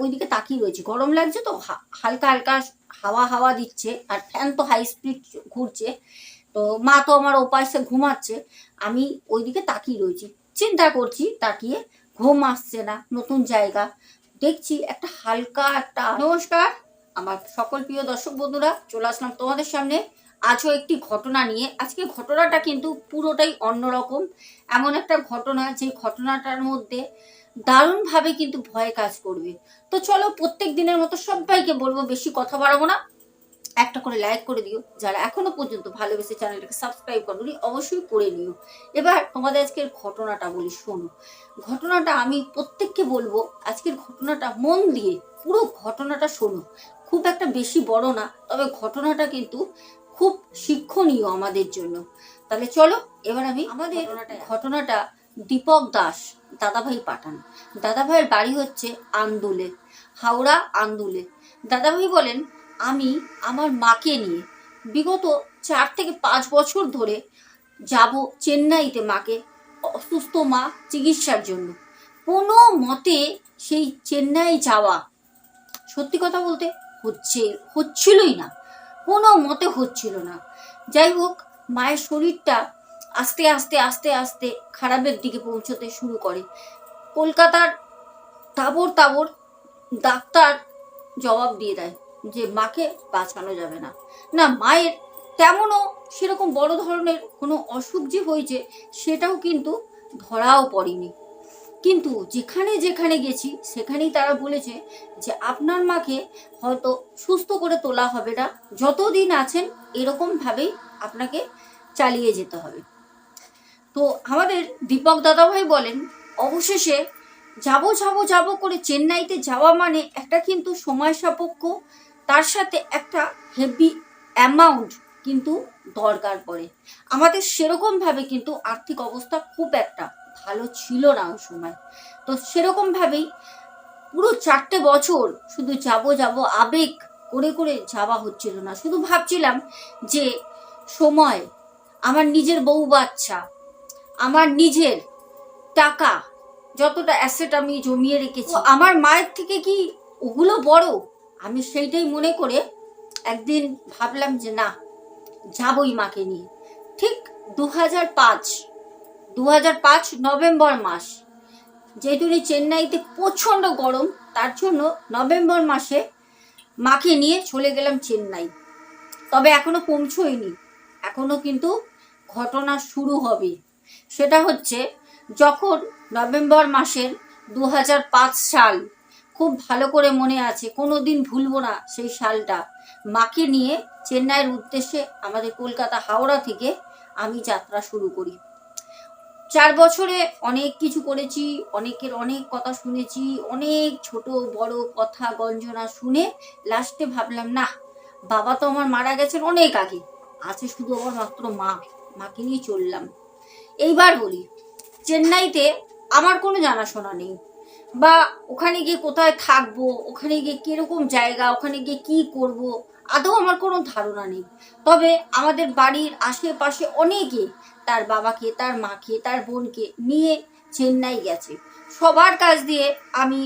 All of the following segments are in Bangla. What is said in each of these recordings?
ওইদিকে তাকিয়ে রয়েছি। গরম লাগছে তো হালকা হালকা হাওয়া হাওয়া দিচ্ছে আর ফ্যান তো হাই স্পিড ঘুরছে। তো মা তো আমার ওপাশে ঘুমাচ্ছে। আমি ওইদিকে তাকিয়ে রয়েছি। চিন্তা করছি তাকিয়ে, ঘুম আসছে না, নতুন জায়গা। দেখছি একটা হালকা একটা, নমস্কার আমার সকল প্রিয় দর্শক বন্ধুরা, চলে আসলাম তোমাদের সামনে। আজও একটি ঘটনা নিয়ে। আজকে ঘটনাটা কিন্তু পুরোটাই অন্যরকম। এমন একটা ঘটনা যে ঘটনাটার মধ্যে দারুণভাবে কিন্তু ভয় কাজ করবে। তো চলো প্রত্যেক দিনের মতো সবাইকে বলব বেশি কথা বাড়াবো না। একটা করে লাইক করে দিও। যারা এখনও পর্যন্ত ভালোবেসে চ্যানেলটাকে সাবস্ক্রাইব করোনি অবশ্যই করে নিও। এবার তোমাদের আজকের ঘটনাটা বলি শোনো। ঘটনাটা আমি প্রত্যেককে বলব আজকের ঘটনাটা মন দিয়ে পুরো ঘটনাটা শোনো। খুব একটা বেশি বড় না তবে ঘটনাটা কিন্তু খুব শিক্ষণীয় আমাদের জন্য। তাহলে চলো এবার আমি আমাদের ঘটনাটা দীপক দাস দাদাভাই পাঠান। দাদাভাইয়ের বাড়ি হচ্ছে আন্দুলে, হাওড়া আন্দুলে। দাদাভাই বলেন, আমি আমার মাকে নিয়ে বিগত চার থেকে পাঁচ বছর ধরে যাব চেন্নাইতে মাকে অসুস্থ মা চিকিৎসার জন্য। কোনো মতে সেই চেন্নাই যাওয়া সত্যি কথা বলতে হচ্ছে, হচ্ছিলই না। কোনো মতে হচ্ছিল না। যাই হোক, মায়ের শরীরটা আস্তে আস্তে আস্তে আস্তে খারাপের দিকে পৌঁছতে শুরু করে। কলকাতার তাবর তাবর ডাক্তার জবাব দিয়ে দেয় যে, মাকে বাঁচানো যাবে না। না, মায়ের তেমনও সেরকম বড় ধরনের কোনো অসুখ যে হয়েছে, সেটাও কিন্তু ধরাও পড়েনি। কিন্তু যেখানে যেখানে গেছি, সেখানেই তারা বলেছে যে, আপনার মাকে হয়তো সুস্থ করে তোলা হবে না। যতদিন আছেন, এরকমভাবেই আপনাকে চালিয়ে যেতে হবে। তো আমাদের দীপক দাদাভাই বলেন, অবশেষে যাব যাব যাব করে চেন্নাইতে যাওয়া মানে একটা কিন্তু সময় সাপেক্ষ, তার সাথে একটা হেভি অ্যামাউন্ট কিন্তু দরকার পড়ে। আমাদের সেরকমভাবে কিন্তু আর্থিক অবস্থা খুব একটা ভালো ছিল না ওই সময়। তো সেরকমভাবেই পুরো চারটে বছর শুধু যাব যাব আবেগ করে করে যাওয়া হচ্ছিল না। শুধু ভাবছিলাম যে, সময়, আমার নিজের বউ বাচ্চা আমার নিজের টাকা, যতটা অ্যাসেট আমি জমিয়ে রেখেছি। আমার মায়ের থেকে কি ওগুলো বড়? আমি সেইটাই মনে করে একদিন ভাবলাম যে না, যাবই মাকে নিয়ে। ঠিক দু হাজার পাঁচ দু হাজার পাঁচ নভেম্বর মাস। যেহেতু চেন্নাইতে প্রচণ্ড গরম, তার জন্য নভেম্বর মাসে মাকে নিয়ে চলে গেলাম চেন্নাই। তবে এখনও পৌঁছইনি এখনও কিন্তু ঘটনা শুরু হবে। সেটা হচ্ছে যখন নভেম্বর মাসের দু হাজার পাঁচ সাল, খুব ভালো করে মনে আছে কোনো দিন ভুলবো না সেই সালটা। মাকে নিয়ে চেন্নাইয়ের উদ্দেশ্যে আমাদের কলকাতা হাওড়া থেকে আমি যাত্রা শুরু করি। চার বছরে অনেক কিছু করেছি, অনেকের অনেক কথা শুনেছি, অনেক ছোট বড় কথা গঞ্জনা শুনে লাস্টে ভাবলাম, না, বাবা তো আমার মারা গেছেন অনেক আগে, আছে শুধু আমার মাত্র মা। মাকে নিয়ে চললাম। এইবার বলি, চেন্নাইতে আমার কোনো জানাশোনা নেই। বা ওখানে গিয়ে কোথায় থাকব, ওখানে গিয়ে কীরকম জায়গা, ওখানে গিয়ে কি করব, আদৌ আমার কোনো ধারণা নেই। তবে আমাদের বাড়ির আশেপাশে অনেকে তার বাবাকে, তার মাকে, তার বোনকে নিয়ে চেন্নাই গেছে। সবার কাছ দিয়ে আমি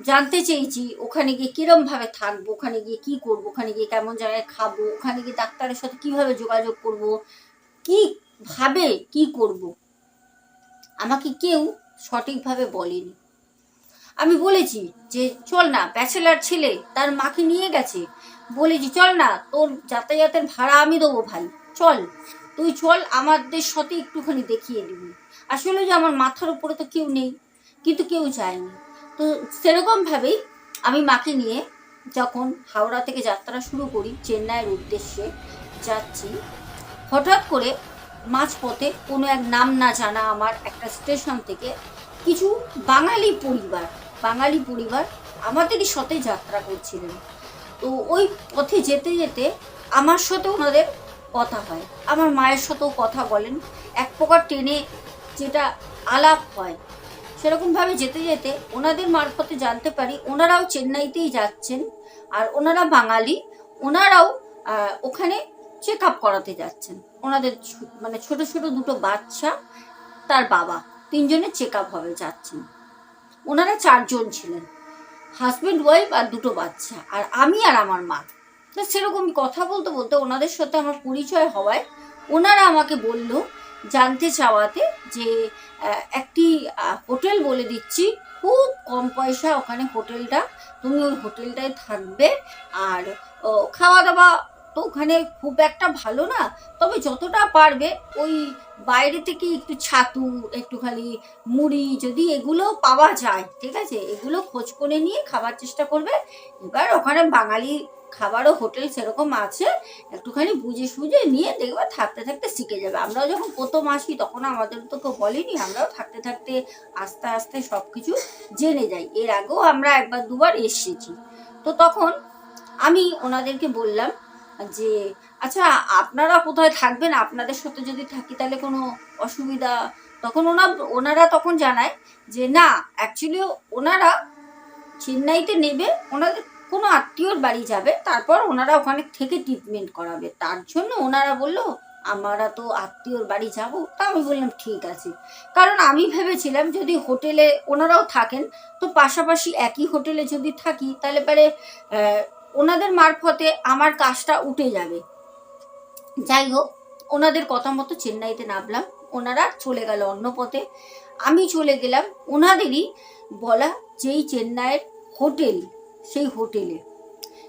জানতে চেয়েছি, ওখানে গিয়ে কীরমভাবে থাকব, ওখানে গিয়ে কি করব, ওখানে গিয়ে কেমন জায়গায় খাব, ওখানে গিয়ে ডাক্তারের সাথে কীভাবে যোগাযোগ করব, কি ভাবে কি করব? আমাকে কেউ সঠিকভাবে বলেনি। আমি বলেছি যে, চল না ব্যাচেলার ছেলে, তার মাকে নিয়ে গেছে। বলেছি, চল না, তোর যাতায়াতের ভাড়া আমি দেবো ভাই, চল। তুই চল, আমাদের সাথে একটুখানি দেখিয়ে দিবি। আসলে যে আমার মাথার উপরে তো কেউ নেই, কিন্তু কেউ যায়নি। তো সেরকমভাবেই আমি মাকে নিয়ে যখন হাওড়া থেকে যাত্রা শুরু করি, চেন্নাইয়ের উদ্দেশ্যে যাচ্ছি, হঠাৎ করে মাঝপথে কোনো এক নাম না জানা আমার একটা স্টেশন থেকে কিছু বাঙালি পরিবার বাঙালি পরিবার আমাদেরই সাথে যাত্রা করছিলেন। তো ওই পথে যেতে যেতে আমার সাথে ওনাদের কথা হয়। আমার মায়ের সাথেও কথা বলেন। এক প্রকার ট্রেনে যেটা আলাপ হয়, সেরকমভাবে যেতে যেতে ওনাদের মারফতে জানতে পারি ওনারাও চেন্নাইতেই যাচ্ছেন আর ওনারা বাঙালি, ওনারাও ওখানে চেক আপ করাতে যাচ্ছেন। ওনাদের মানে ছোট ছোট দুটো বাচ্চা, তার বাবা। তিনজনের চেক আপ হবে যাচ্ছেন ওনারা চারজন ছিলেন। হাজব্যান্ড ওয়াইফ আর দুটো বাচ্চা। আর আমি আর আমার মা। তো সেরকম কথা বলতে বলতে ওনাদের সাথে আমার পরিচয় হওয়ায় ওনারা আমাকে বলল জানতে চাওয়াতে যে একটি হোটেল বলে দিচ্ছি। খুব কম পয়সা ওখানে হোটেলটা, তুমি ওই হোটেলটায় থাকবে। আর খাওয়া দাওয়া তো ওখানে খুব একটা ভালো না। তবে যতটা পারবে, ওই বাইরে থেকে একটু ছাতু, একটুখানি মুড়ি যদি এগুলো পাওয়া যায়, ঠিক আছে? এগুলো খোঁজ করে নিয়ে খাবার চেষ্টা করবে। এবার ওখানে বাঙালি খাবারও হোটেল সেরকম আছে। একটুখানি বুঝে সুঝে নিয়ে দেখবে থাকতে থাকতে শিখে যাবে। আমরাও যখন প্রথম আসি, তখন আমাদের তো কেউ বলেনি, আমরাও থাকতে থাকতে আস্তে আস্তে সব কিছু জেনে যাই। এর আগেও আমরা একবার দুবার এসেছি। তো তখন আমি ওনাদেরকে বললাম যে আচ্ছা আপনারা কোথায় থাকবেন? আপনাদের সাথে যদি থাকি তাহলে কোনো অসুবিধা? তখন ওনা, ওনারা তখন জানায় যে, না অ্যাকচুয়ালি ওনারা চেন্নাইতে নেবে, ওনাদের কোনো আত্মীয়র বাড়ি যাবে, তারপর ওনারা ওখানে থেকে ট্রিটমেন্ট করাবে। তার জন্য ওনারা বলল, আমরা তো আত্মীয়র বাড়ি যাব। তা আমি বললাম, ঠিক আছে। কারণ আমি ভেবেছিলাম যদি হোটেলে ওনারাও থাকেন, তো পাশাপাশি একই হোটেলে যদি থাকি, তাহলে পরে ওনাদের মারফতে আমার কাজটা উঠে যাবে। যাই হোক, ওনাদের কথা মতো চেন্নাইতে নামলাম। ওনারা চলে গেল অন্য পথে। আমি চলে গেলাম ওনাদেরই বলা যেই চেন্নাইয়ের হোটেল, সেই হোটেলে।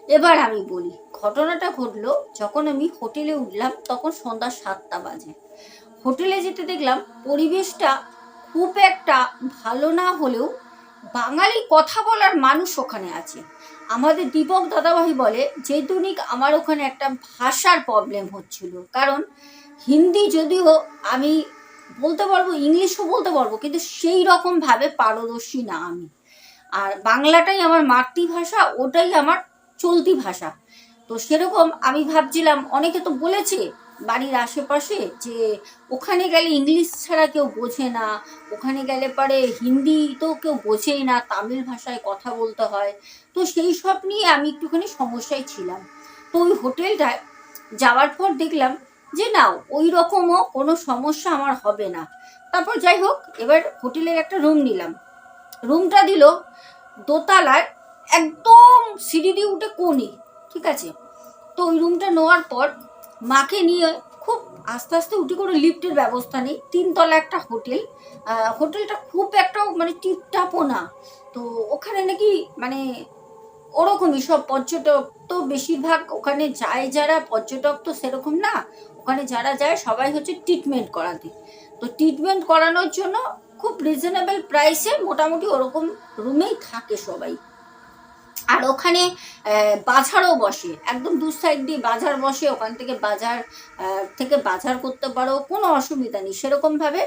এবার আমি বলি, ঘটনাটা ঘটলো যখন আমি হোটেলে উঠলাম তখন সন্ধ্যা সাতটা বাজে। হোটেলে যেতে দেখলাম পরিবেশটা খুব একটা ভালো না হলেও বাঙালি কথা বলার মানুষ ওখানে আছে। আমাদের দীপক দাদাভাই বলে, যে দুনিক আমার ওখানে একটা ভাষার প্রবলেম হচ্ছিল। কারণ হিন্দি যদিও আমি বলতে পারব, ইংলিশও বলতে পারব, কিন্তু সেই রকমভাবে পারদর্শী না আমি। আর বাংলাটাই আমার মাতৃভাষা, ওটাই আমার চলতি ভাষা। তো সেরকম আমি ভাবছিলাম, অনেকে তো বলেছে বাড়ির আশেপাশে যে ওখানে গেলে ইংলিশ ছাড়া কেউ বোঝে না, ওখানে গেলে পরে হিন্দি তো কেউ বোঝেই না, তামিল ভাষায় কথা বলতে হয়। তো সেই সব নিয়ে আমি একটুখানি সমস্যায় ছিলাম। তো ওই হোটেলটায় যাওয়ার পর দেখলাম যে না ওই রকমও কোনো সমস্যা আমার হবে না। তারপর যাই হোক, এবার হোটেলের একটা রুম নিলাম। রুমটা দিল দোতলায় একদম সিঁড়ি দিয়ে উঠে কোণে, ঠিক আছে? তো ওই রুমটা নেওয়ার পর মাকে নিয়ে খুব আস্তে আস্তে উঠে করে লিফটের ব্যবস্থা নেই। তিনতলা একটা হোটেল। হোটেলটা খুব একটা মানে টিপটাপও না। তো ওখানে নাকি মানে ওরকমই, সব পর্যটক তো বেশিরভাগ ওখানে যায় যারা, পর্যটক তো সেরকম না। ওখানে যারা যায় সবাই হচ্ছে ট্রিটমেন্ট করাতে। তো ট্রিটমেন্ট করানোর জন্য খুব রিজনেবল প্রাইসে মোটামুটি ওরকম রুমেই থাকে সবাই। আর ওখানে বাজারও বসে। একদম দু সাইড দিয়ে বাজার বসে, ওখান থেকে বাজার থেকে বাজার করতে পারো, কোনো অসুবিধা নেই। সেরকমভাবে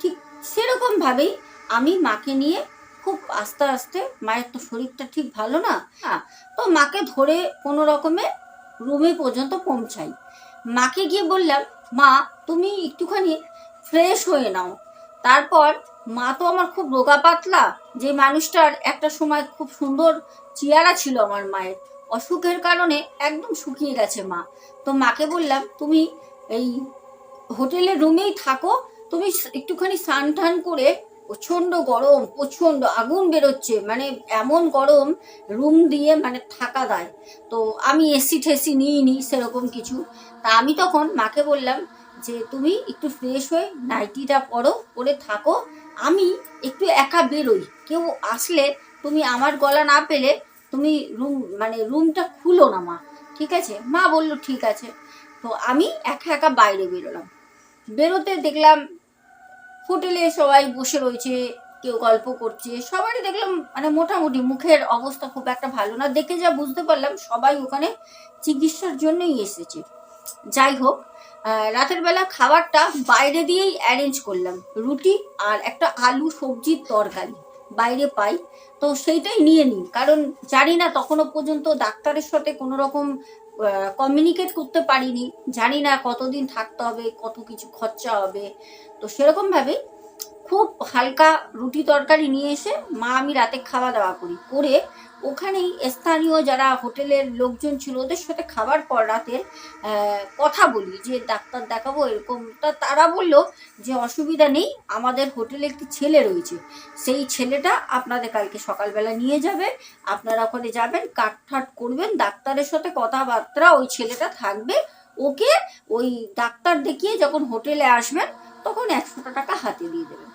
ঠিক সেরকমভাবেই আমি মাকে নিয়ে খুব আস্তে আস্তে, মায়ের তো শরীরটা ঠিক ভালো না হ্যাঁ তো মাকে ধরে কোনো রকমে রুমে পর্যন্ত পৌঁছাই। মাকে গিয়ে বললাম, মা, তুমি একটুখানি ফ্রেশ হয়ে নাও। তারপর মা তো আমার খুব রোগা পাতলা, যে মানুষটার একটা সময় খুব সুন্দর চেয়ারা ছিল আমার মায়ের, অসুখের কারণে একদম শুকিয়ে গেছে মা। তো মাকে বললাম, তুমি এই হোটেলের রুমেই থাকো, তুমি একটুখানি স্নান টান করে প্রচণ্ড গরম, প্রচণ্ড আগুন বেরোচ্ছে মানে এমন গরম রুম দিয়ে মানে থাকা দেয় তো আমি এসি ঠেসি নিইনি সেরকম কিছু। তা আমি তখন মাকে বললাম যে, তুমি একটু ফ্রেশ হয়ে নাইটিটা পরো, পরে থাকো। আমি একটু একা বেরোই। কেউ আসলে তুমি আমার গলা না পেলে তুমি রুম মানে রুমটা খুলো না মা। ঠিক আছে? মা বলল, ঠিক আছে। তো আমি একা একা বাইরে বেরোলাম। বেরোতে দেখলাম হোটেলে সবাই বসে রয়েছে, কেউ গল্প করছে, সবারই দেখলাম মানে মোটামুটি মুখের অবস্থা খুব একটা ভালো না। দেখে যা বুঝতে পারলাম, সবাই ওখানে চিকিৎসার জন্যই এসেছে। যাই হোক রাতের বেলা খাবারটা বাইরে দিয়েই অ্যারেঞ্জ করলাম। রুটি আর একটা আলু সবজির তরকারি বাইরে পাই। তো সেইটাই নিয়ে নিই। কারণ জানি না তখনও পর্যন্ত ডাক্তারের সাথে কোনো রকম কমিউনিকেট করতে পারিনি। জানি না কতদিন থাকতে হবে, কত কিছু খরচা হবে। তো সেরকমভাবেই খুব হালকা রুটি তরকারি নিয়ে এসে মা আমি রাতে খাওয়া দাওয়া করি। করে ওখানেই স্থানীয় যারা হোটেলের লোকজন ছিল, ওদের সাথে খাবার পর রাতের কথা বলি, যে ডাক্তার দেখাবো এরকম। তা তারা বলল যে, অসুবিধা নেই, আমাদের হোটেলে একটি ছেলে রয়েছে। সেই ছেলেটা আপনাদের কালকে সকালবেলা নিয়ে যাবে। আপনারা ওখানে যাবেন কাট ঠাট করবেন, ডাক্তারের সাথে কথাবার্তা, ওই ছেলেটা থাকবে। ওকে ওই ডাক্তার দেখিয়ে যখন হোটেলে আসবেন, তখন একশোটা টাকা হাতে দিয়ে দেবেন।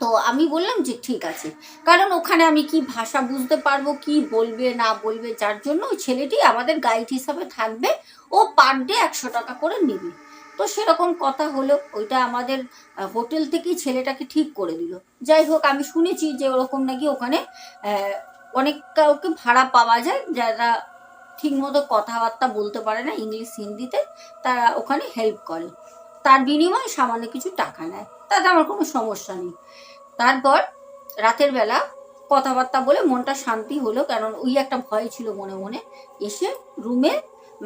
তো আমি বললাম যে ঠিক আছে। কারণ ওখানে আমি কি ভাষা বুঝতে পারব, কি বলবে, না বলবে, যার জন্য ওই ছেলেটি আমাদের গাইড হিসাবে থাকবে, ও পার ডে একশো টাকা করে নেবে। তো সেরকম কথা হলো, ওইটা আমাদের হোটেল থেকেই ছেলেটাকে ঠিক করে দিল। যাই হোক, আমি শুনেছি যে ওরকম নাকি ওখানে অনেক কাউকে ভাড়া পাওয়া যায়, যারা ঠিকমতো কথাবার্তা বলতে পারে না, ইংলিশ, হিন্দিতে, তারা ওখানে হেল্প করে। তার বিনিময়ে সামান্য কিছু টাকা নেয়। তাতে আমার কোনো সমস্যা নেই। তারপর রাতের বেলা কথাবার্তা বলে মনটা শান্তি হলো, কারণ ওই একটা ভয় ছিল মনে মনে। এসে রুমে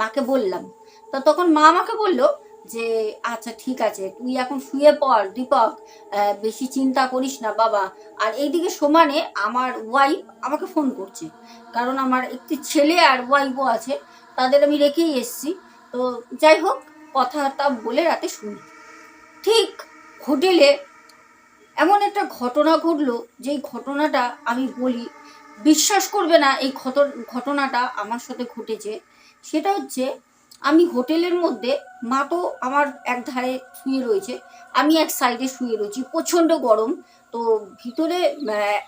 মাকে বললাম। তো তখন মা আমাকে বলল যে আচ্ছা ঠিক আছে, তুই এখন শুয়ে পড়, দীপক বেশি চিন্তা করিস না বাবা। আর এইদিকে সমানে আমার ওয়াইফ আমাকে ফোন করছে, কারণ আমার একটি ছেলে আর ওয়াইফও আছে, তাদের আমি রেখেই এসছি। তো যাই হোক, কথাটা বলে রাতে শুনি ঠিক হোটেলে এমন একটা ঘটনা ঘটলো, যেই ঘটনাটা আমি বলি, বিশ্বাস করবে না এই ঘট- ঘটনাটা আমার সাথে ঘটেছে। সেটা হচ্ছে, আমি হোটেলের মধ্যে মা তো আমার এক ধারে শুয়ে রয়েছে, আমি এক সাইডে শুয়ে রয়েছি, প্রচণ্ড গরম। তো ভিতরে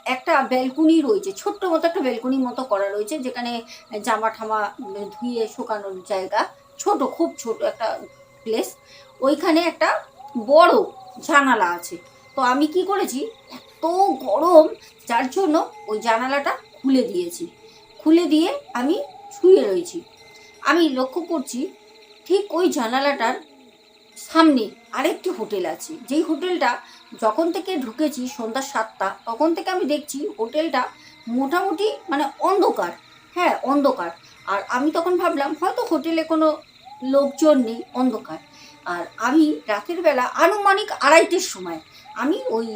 একটা ব্যালকনি রয়েছে, ছোট্ট মতো একটা ব্যালকনির মতো করা রয়েছে, যেখানে জামা ঠামা ধুয়ে শুকানোর জায়গা, ছোট, খুব ছোট একটা প্লেস ওইখানে একটা বড় জানালা আছে। তো আমি কি করেছি? এত গরম, যার জন্য ওই জানালাটা খুলে দিয়েছি। খুলে দিয়ে আমি শুয়ে রয়েছি। আমি লক্ষ্য করছি ঠিক ওই জানালাটার সামনে আরেকটি হোটেল আছে। যেই হোটেলটা যখন থেকে ঢুকেছি সন্ধ্যা সাতটা, তখন থেকে আমি দেখছি হোটেলটা মোটামুটি মানে অন্ধকার। হ্যাঁ অন্ধকার। আর আমি তখন ভাবলাম, হয়তো হোটেলে কোনো লোকজন নেই, অন্ধকার। আর আমি রাতের বেলা আনুমানিক আড়াইটের সময় আমি ওই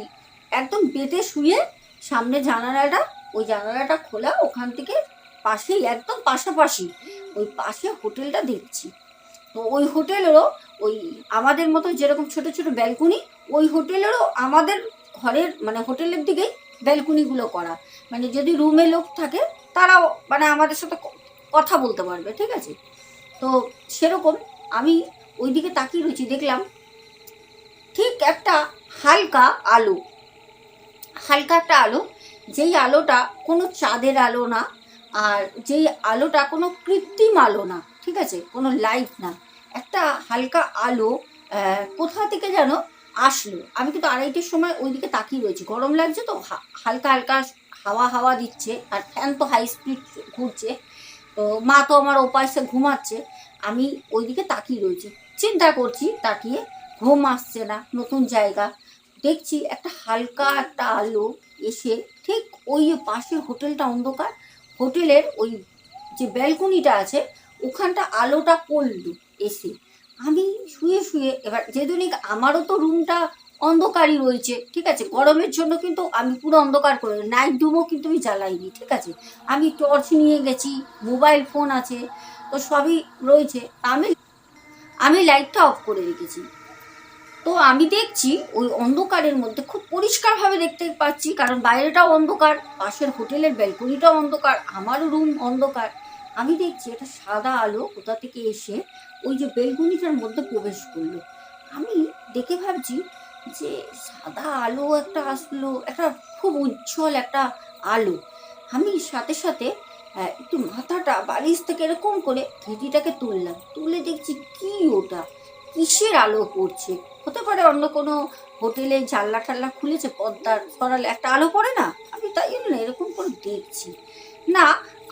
একদম বেডে শুয়ে সামনে জানালাটা, ওই জানালাটা খোলা, ওখান থেকে পাশেই, একদম পাশাপাশি ওই পাশে হোটেলটা দেখছি। তো ওই হোটেলেরও ওই আমাদের মতো যেরকম ছোট ছোট ব্যালকনি, ওই হোটেলেরও আমাদের ঘরের মানে হোটেলের দিকেই ব্যালকনিগুলো করা। মানে যদি রুমে লোক থাকে, তারাও মানে আমাদের সাথে কথা বলতে পারবে, ঠিক আছে? তো সেরকম আমি ওইদিকে তাকিয়ে রয়েছি, দেখলাম ঠিক একটা হালকা আলো। হালকা একটা আলো, যেই আলোটা কোনো চাঁদের আলো না, আর যেই আলোটা কোনো কৃত্রিম আলো না, ঠিক আছে? কোনো লাইট না। একটা হালকা আলো কোথা থেকে যেন আসলো? আমি কিন্তু আড়াইটের সময় ওইদিকে তাকিয়ে রয়েছি। গরম লাগছে তো হালকা হালকা হাওয়া হাওয়া দিচ্ছে, আর ফ্যান তো হাই স্পিড ঘুরছে। তো মা তো আমার ওপাশে ঘুমাচ্ছে। আমি ওইদিকে তাকিয়ে রয়েছি। চিন্তা করছি, তাকিয়ে ঘুম আসছে না, নতুন জায়গা। দেখছি একটা হালকা একটা আলো এসে ঠিক ওই পাশে হোটেলটা অন্ধকার। হোটেলের ওই যে ব্যালকনিটা আছে, ওখানটা আলোটা পড়ল এসে। আমি শুয়ে শুয়ে এবার যেদিনই আমারও তো রুমটা অন্ধকারই রয়েছে, ঠিক আছে? গরমের জন্য কিন্তু আমি পুরো অন্ধকার করে নাইট ডুমও কিন্তু আমি জ্বালাইনি, ঠিক আছে? আমি টর্চ নিয়ে গেছি মোবাইল ফোন আছে, তো সবই রয়েছে। আমি আমি লাইটটা অফ করে রেখেছি। তো আমি দেখছি ওই অন্ধকারের মধ্যে খুব পরিষ্কারভাবে দেখতে পাচ্ছি, কারণ বাইরেটাও অন্ধকার, পাশের হোটেলের ব্যালকনিটাও অন্ধকার, আমারও রুম অন্ধকার। আমি দেখছি একটা সাদা আলো কোথা থেকে এসে ওই যে বেলকনিটার মধ্যে প্রবেশ করল। আমি দেখে ভাবছি যে সাদা আলো একটা আসলো, একটা খুব উজ্জ্বল একটা আলো। আমি সাথে সাথে একটু মাথাটা বালিশ থেকে এরকম করে ঘেটিটাকে তুললাম। তুলে দেখছি কি ওটা? কিসের আলো পড়ছে? হতে পারে অন্য কোনো হোটেলে জানলা টাল্লা খুলেছে পদ্মার সরালে একটা আলো পড়ে না? আমি তাই জন্য এরকম করে দেখছি। না,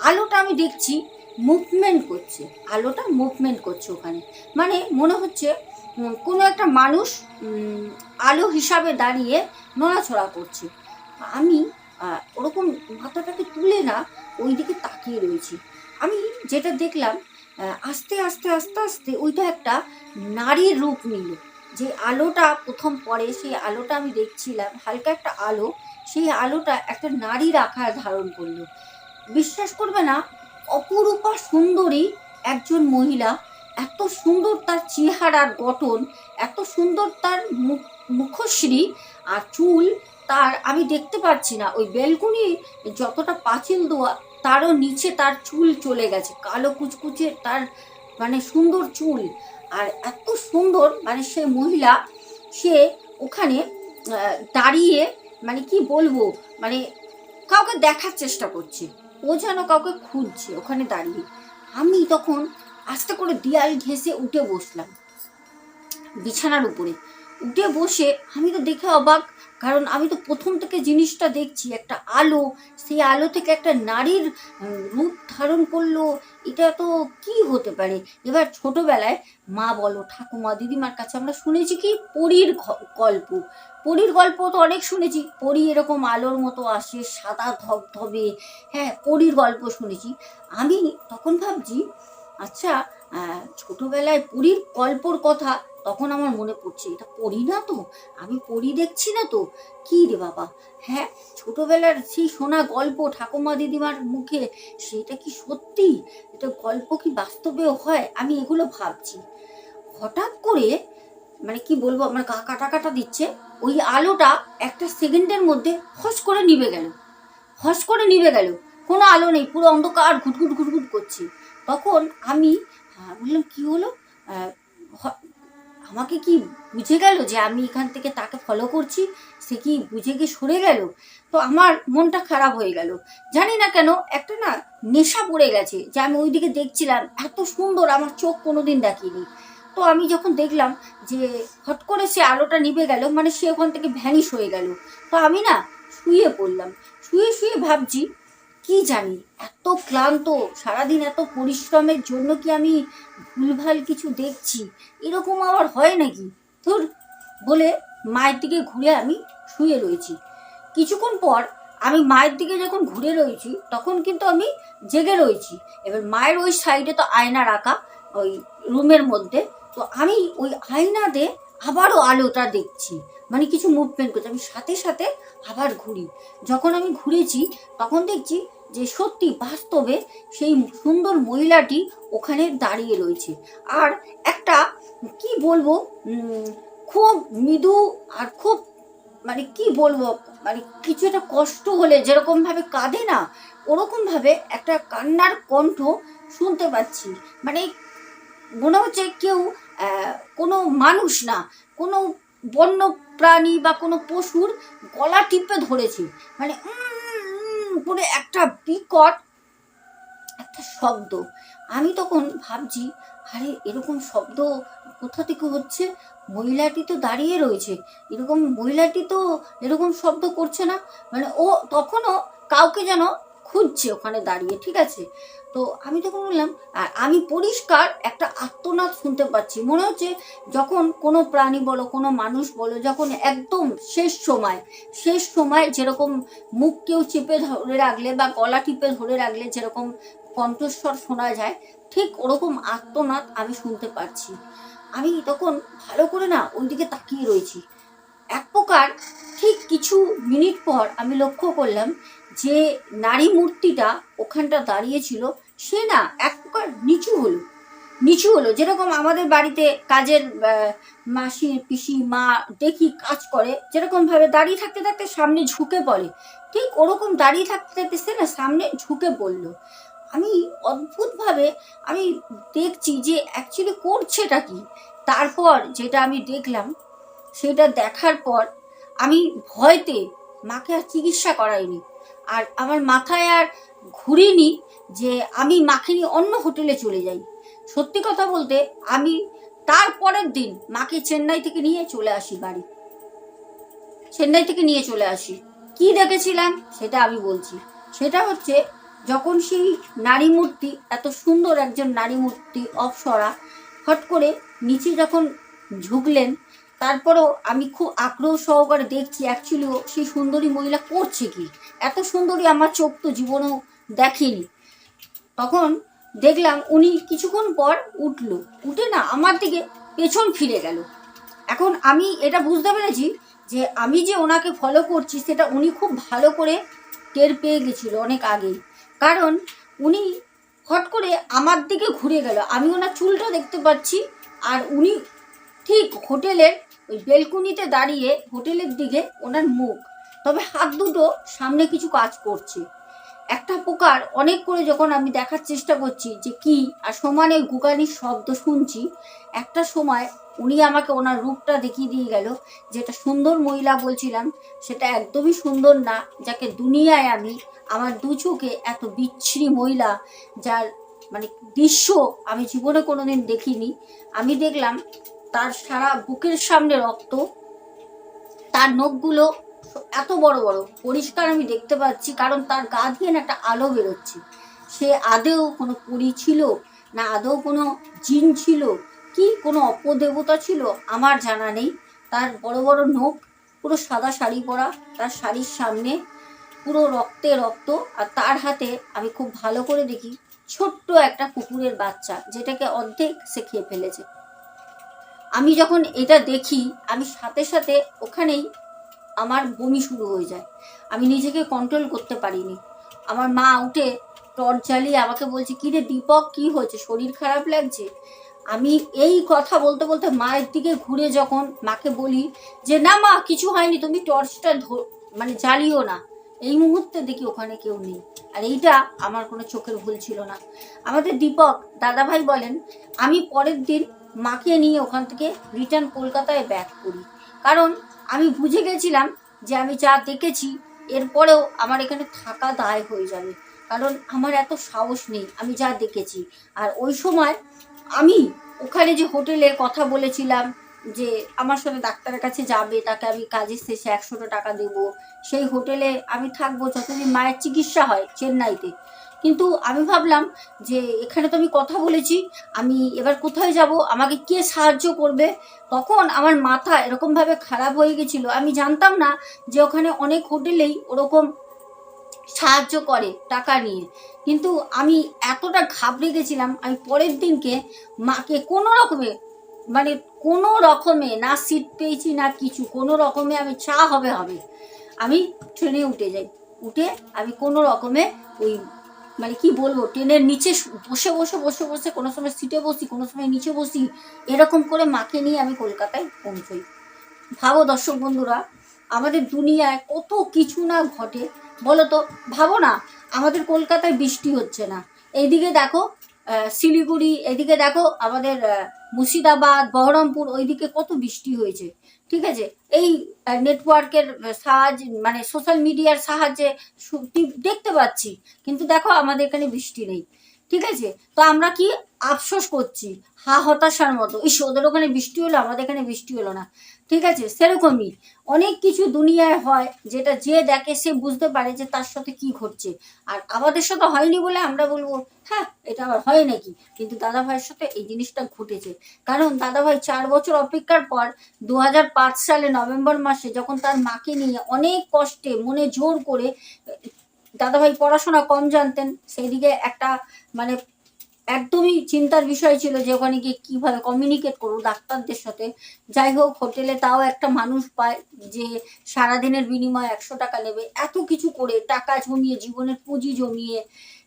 আলোটা আমি দেখছি মুভমেন্ট করছে। আলোটা মুভমেন্ট করছে ওখানে। মানে মনে হচ্ছে কোনো একটা মানুষ আলো হিসাবে দাঁড়িয়ে নড়াচড়া করছে। আমি ওরকম মাথাটাকে তুলে না ওই দিকে তাকিয়ে রয়েছি। আমি যেটা দেখলাম আস্তে আস্তে আস্তে আস্তে ওইটা একটা নারীর রূপ নিল। যে আলোটা প্রথম পরে সেই আলোটা আমি দেখছিলাম, হালকা একটা আলো, সেই আলোটা একটা নারীর আকার ধারণ করল। বিশ্বাস করবে না, অপরূপা সুন্দরী একজন মহিলা এত সুন্দর তার চেহারার গঠন, এত সুন্দর তার মুখ, মুখশ্রী আর চুল তার, আমি দেখতে পাচ্ছি না। ওই বেলকুনি যতটা পাঁচিল দেওয়া, তারও নিচে তার চুল চলে গেছে। কালো কুচকুচে তার মানে সুন্দর চুল। আর এত সুন্দর মানে সে মহিলা, সে ওখানে দাঁড়িয়ে মানে কি বলব মানে কাউকে দেখার চেষ্টা করছে। ও যেন কাউকে খুঁজছে ওখানে দাঁড়িয়ে। আমি তখন আস্তে করে দেয়াল ঘেঁষে উঠে বসলাম। বিছানার উপরে। উঠে বসে আমি তো দেখে অবাক, কারণ আমি তো প্রথম থেকে জিনিসটা দেখছি, একটা আলো, সেই আলো থেকে একটা নারীর রূপ ধারণ করল। এটা তো কি হতে পারে? এবার ছোটবেলায়, মা বলো, ঠাকুমা, দিদিমার কাছে আমরা শুনেছি কি, পরীর গল্প। পরীর গল্প তো অনেক শুনেছি। পরী এরকম আলোর মতো আসে, সাদা ধবধবে। হ্যাঁ পরীর গল্প শুনেছি। আমি তখন ভাবছি আচ্ছা ছোটবেলায় পরীর গল্পর কথা তখন আমার মনে পড়ছে। এটা পড়ি না তো? আমি পড়ি দেখছি না তো? কি রে বাবা? হ্যাঁ ছোটবেলার সেই শোনা গল্প ঠাকুমা দিদিমার মুখে, সেটা কি সত্যি? এটা গল্প কি বাস্তবেও হয়? আমি এগুলো ভাবছি। হঠাৎ করে মানে কি বলব, আমার গা কাটা কাটা দিচ্ছে, ওই আলোটা একটা সেকেন্ডের মধ্যে হস করে নিভে গেল। হস করে নিভে গেল। কোনো আলো নেই, পুরো অন্ধকার ঘুটঘুট ঘুটঘুট করছে। তখন আমি বললাম, কি হলো? আমাকে কি বুঝে গেল যে আমি এখান থেকে তাকে ফলো করছি? সে কি বুঝে গিয়ে সরে গেল? তো আমার মনটা খারাপ হয়ে গেল। জানি না কেন, একটা না নেশা পড়ে গেছে যে আমি ওইদিকে দেখছিলাম, এত সুন্দর আমার চোখ কোনোদিন দেখিনি। তো আমি যখন দেখলাম যে হট করে সে আলোটা নিভে গেল মানে সে ওখান থেকে ভ্যানিশ হয়ে গেল। তো আমি না শুয়ে পড়লাম। শুয়ে শুয়ে ভাবছি কি জানি? এত ক্লান্ত, সারাদিন এত পরিশ্রমের জন্য কি আমি ভুলভাল কিছু দেখছি? এরকম আবার হয় নাকি? তোর বলে মায়ের দিকে ঘুরে আমি শুয়ে রয়েছি। কিছুক্ষণ পর আমি মায়ের দিকে যখন ঘুরে রয়েছি, তখন কিন্তু আমি জেগে রয়েছি। এবার মায়ের ওই সাইডে তো আয়না রাখা, ওই রুমের মধ্যে। তো আমি ওই আয়নাতে আবারও আলোটা দেখছি। মানে কিছু মুভমেন্ট করছে। আমি সাথে সাথে আবার ঘুরি। যখন আমি ঘুরেছি, তখন দেখছি যে সত্যি বাস্তবে সেই সুন্দর মহিলাটি ওখানে দাঁড়িয়ে রয়েছে। আর একটা, কি বলব খুব মৃদু আর খুব মানে কি বলব মানে কিছু একটা কষ্ট হলে যেরকমভাবে কাঁদে না, ওরকমভাবে একটা কান্নার কণ্ঠ শুনতে পাচ্ছি। মানে মনে হচ্ছে কেউ কোনো মানুষ না, কোনো বন্য প্রাণী বা কোনো পশুর গলা টিপে ধরেছে। মানে উম একটা বিকট একটা শব্দ। আমি তখন ভাবছি, আরে, এরকম শব্দ কোথা থেকে হচ্ছে? মহিলাটি তো দাঁড়িয়ে রয়েছে। এরকম মহিলাটি তো এরকম শব্দ করছে না। মানে ও তখনও কাউকে যেন খুঁজছে ওখানে দাঁড়িয়ে, ঠিক আছে? তো আমি তখন বললাম, আর আমি পরিষ্কার একটা আত্মনাদ শুনতে পাচ্ছি। মনে হচ্ছে যখন কোনো প্রাণী বলো, কোনো মানুষ বলো, যখন একদম শেষ সময় শেষ সময় যেরকম মুখ কেউ চেপে ধরে রাখলে বা গলা টিপে ধরে রাখলে যেরকম কণ্ঠস্বর শোনা যায়, ঠিক ওরকম আত্মনাদ আমি শুনতে পাচ্ছি। আমি তখন ভালো করে না ওইদিকে তাকিয়ে রয়েছি। এক প্রকার ঠিক কিছু মিনিট পর আমি লক্ষ্য করলাম যে নারী মূর্তিটা ওখানটা দাঁড়িয়েছিল, সে না এক প্রকার নিচু হলো। নিচু হলো, যেরকম আমাদের বাড়িতে কাজের মাসি, পিসি, মা, দেখি কাজ করে, যেরকম ভাবে দাঁড়িয়ে থাকতে থাকতে সামনে ঝুঁকে পড়ে, ঠিক ওরকম দাঁড়িয়ে থাকতে থাকতে সে না সামনে ঝুঁকে পড়ল। আমি অদ্ভুতভাবে আমি দেখছি যে অ্যাকচুয়ালি করছেটা কি? তারপর যেটা আমি দেখলাম, সেটা দেখার পর আমি ভয়তে মাকে আর চিকিৎসা করাইনি। আর আমার মাথায় আর ঘুরিনি যে আমি মাকে নিয়ে অন্য হোটেলে চলে যাই। সত্যি কথা বলতে আমি তারপরের দিন মাকে চেন্নাই থেকে নিয়ে চলে আসি বাড়ি। চেন্নাই থেকে নিয়ে চলে আসি। কি দেখেছিলাম সেটা আমি বলছি। সেটা হচ্ছে যখন সেই নারী মূর্তি এত সুন্দর একজন নারী মূর্তি অপসরা হট করে নিচে যখন ঝুঁকলেন, তারপরেও আমি খুব আগ্রহ সহকারে দেখছি অ্যাকচুয়ালি সেই সুন্দরী মহিলা করছে কি। এত সুন্দরী আমার চোখ তো জীবনেও দেখেনি। তখন দেখলাম উনি কিছুক্ষণ পর উঠল। উঠে না আমার দিকে পেছন ফিরে গেল। এখন আমি এটা বুঝতে পেরেছি যে আমি যে ওনাকে ফলো করছি, সেটা উনি খুব ভালো করে টের পেয়ে গেছিল অনেক আগেই। কারণ উনি হট করে আমার দিকে ঘুরে গেল। আমি ওনার চুলটা দেখতে পাচ্ছি আর উনি ঠিক হোটেলের ওই বেলকুনিতে দাঁড়িয়ে হোটেলের দিকে ওনার মুখ। তবে হাত দুটো সামনে কিছু কাজ করছে। একটা পোকার অনেক করে যখন আমি দেখার চেষ্টা করছি যে কি আর সমানে গুগানির শব্দ শুনছি, একটা সময় উনি আমাকে ওনার রূপটা দেখিয়ে দিয়ে গেল যেটা সুন্দর মহিলা বলছিলাম, সেটা একদমই সুন্দর না, যাকে দুনিয়ায় আমি, আমার দু চোখে এত বিচ্ছিরি মহিলা যার মানে দৃশ্য আমি জীবনে কোনো দিন দেখিনি। আমি দেখলাম তার সারা বুকের সামনে রক্ত, তার নখগুলো এত বড় বড়, পরিষ্কার আমি দেখতে পাচ্ছি, কারণ তার গা দিয়ে না একটা আলো বেরোচ্ছে। সে আদেও কোনো পরি ছিল না আদৌ কোনো জিন ছিল, কি কোনো অপদেবতা ছিল আমার জানা নেই। তার বড় বড় নখ, পুরো সাদা শাড়ি পরা, তার শাড়ির সামনে পুরো রক্তে রক্ত, আর তার হাতে আমি খুব ভালো করে দেখি ছোট্ট একটা কুকুরের বাচ্চা, যেটাকে অর্ধেক সে খেয়ে ফেলেছে। আমি যখন এটা দেখি, আমি সাথে সাথে ওখানেই আমার বমি শুরু হয়ে যায়। আমি নিজেকে কন্ট্রোল করতে পারিনি। আমার মা উঠে টর্চ জ্বালিয়ে আমাকে বলছে, কি রে দীপক, কি হয়েছে? শরীর খারাপ লাগছে? আমি এই কথা বলতে বলতে মায়ের দিকে ঘুরে যখন মাকে বলি যে, না মা, কিছু হয়নি, তুমি টর্চটা মানে জ্বালিও না। এই মুহূর্তে দেখি ওখানে কেউ নেই। আর এইটা আমার কোনো চোখের ভুল ছিল না। আমাদের দীপক দাদাভাই বলেন, আমি পরের দিন মাকে নিয়ে ওখান থেকে রিটার্ন কলকাতায় ব্যাক করি। কারণ আমি বুঝে গেছিলাম যে আমি যা দেখেছি এরপরেও আমার এখানে থাকা দায় হয়ে যাবে। কারণ আমার এত সাহস নেই, আমি যা দেখেছি। আর ওই সময় আমি ওখানে যে হোটেলে কথা বলেছিলাম যে আমার সাথে ডাক্তারের কাছে যাবে, তাকে আমি কাজের শেষে একশোটা টাকা দেব। সেই হোটেলে আমি থাকব, যতদিন মায়ের চিকিৎসা হয়, চেন্নাইতে। কিন্তু আমি ভাবলাম যে এখানে তো আমি কথা বলেছি, আমি এবার কোথায় যাব, আমাকে কে সাহায্য করবে? তখন আমার মাথা এরকমভাবে খারাপ হয়ে গেছিল, আমি জানতাম না যে ওখানে অনেক হোটেলেই ওরকম সাহায্য করে টাকা নিয়ে। কিন্তু আমি এতটা ঘাবড়ে গেছিলাম, আমি পরের দিনকে মাকে কোনো রকমে মানে কোনো রকমে, না সিট পেয়েছি, না কিছু, কোনো রকমে আমি চা হবে হবে, আমি ট্রেনে উঠে যাই। উঠে আমি কোনো রকমে ওই মানে কি বলব, ট্রেনের নিচে বসে বসে বসে বসে কোনো সময় সিটে বসি, কোনো সময় নিচে বসি, এরকম করে মাকে নিয়ে আমি কলকাতায় পৌঁছই। ভাবো দর্শক বন্ধুরা, আমাদের দুনিয়ায় কত কিছু না ঘটে বলো তো ভাবো না, আমাদের কলকাতায় বৃষ্টি হচ্ছে না। এইদিকে দেখো শিলিগুড়ি এদিকে দেখো, আমাদের মুর্শিদাবাদ, বহরমপুর, ওইদিকে কত বৃষ্টি হয়েছে। ঠিক আছে? এই নেটওয়ার্কের সাহায্যে মানে সোশ্যাল মিডিয়ার সাহায্যে দেখতে পাচ্ছি। কিন্তু দেখো, আমাদের এখানে বৃষ্টি নেই। ঠিক আছে? তো আমরা কি আফসোস করছি? হা হতাশার মতো। ইস, ওদের ওখানে বৃষ্টি হলো, আমাদের এখানে বৃষ্টি হলো না। ঠিক আছে? সেরকমই। অনেক কিছু দুনিয়ায় হয় যেটা যে দেখে সে বুঝতে পারে যে তার সাথে কি ঘটছে। আর আমাদের সাথে হয়নি বলে আমরা বলব হ্যাঁ এটা আবার হয় নাকি? কিন্তু দাদা ভাইয়ের সাথে এই জিনিসটা ঘটেছে। কারণ দাদা ভাই চার বছর অপেক্ষার পর দু হাজার পাঁচ সালে নভেম্বর মাসে যখন তার মাকে নিয়ে অনেক কষ্টে মনে জোর করে, দাদাভাই পড়াশোনা কম জানতেন সেইদিকে একটা মানে একদমই চিন্তার বিষয় ছিল যে ওখানে গিয়ে কীভাবে কমিউনিকেট করব ডাক্তারদের সাথে। যাই হোক হোটেলে তাও একটা মানুষ পায় যে সারাদিনের বিনিময়ে একশো টাকা নেবে, এত কিছু করে টাকা জমিয়ে, জীবনের পুঁজি জমিয়ে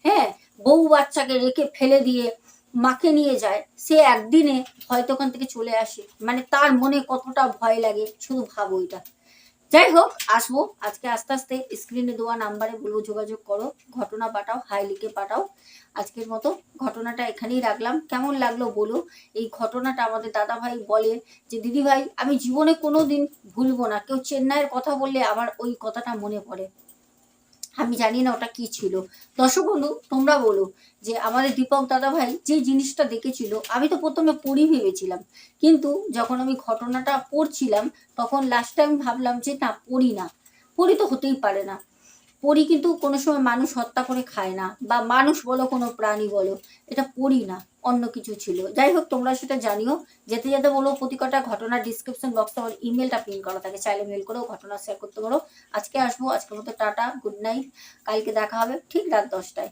হ্যাঁ বউ বাচ্চাকে রেখে ফেলে দিয়ে মাকে নিয়ে যায়, সে একদিনে হয়তো ওখান থেকে চলে আসে। মানে তার মনে কতটা ভয় লাগে, শুধু ভাবো এটা। যাই হোক আসব। আজকে আস্তে আস্তে স্ক্রিনে দেওয়া নাম্বারে বলব, যোগাযোগ করো, ঘটনা পাঠাও হাই লিখে পাঠাও। আজকের মতো ঘটনাটা এখানেই রাখলাম। কেমন লাগল বলো? এই ঘটনাটা আমাদের দাদা ভাই বলে যে, দিদিভাই, আমি জীবনে কোনো দিন ভুলবো না। কেউ চেন্নাইয়ের কথা বললে আমার ওই কথাটা মনে পড়ে। আমি জানি না ওটা কি ছিল। দর্শক বন্ধু তোমরা বলো যে আমাদের দীপক দাদা ভাই যে জিনিসটা দেখেছিল, আমি তো প্রথমে পড়ি ভেবেছিলাম। কিন্তু যখন আমি ঘটনাটা পড়ছিলাম, তখন লাস্টে আমি ভাবলাম যে না, পড়ি না। পড়ি তো হতেই পারে না। পড়ি কিন্তু কোনো সময় মানুষ হত্যা করে খায় না, বা মানুষ বলো কোনো প্রাণী বলো, এটা পরি না, অন্য কিছু ছিল। যাই হোক, তোমরা সেটা জানিও। যেতে যেতে বলো, প্রতিকটা ঘটনা ডিসক্রিপশন বক্সে আমার ইমেলটা প্রিন্ট করা থাকে। চাইলে মেল করেও ঘটনা শেয়ার করতে পারো। আজকে আসব। আজকের মতো টাটা গুড নাইট কালকে দেখা হবে ঠিক রাত দশটায়।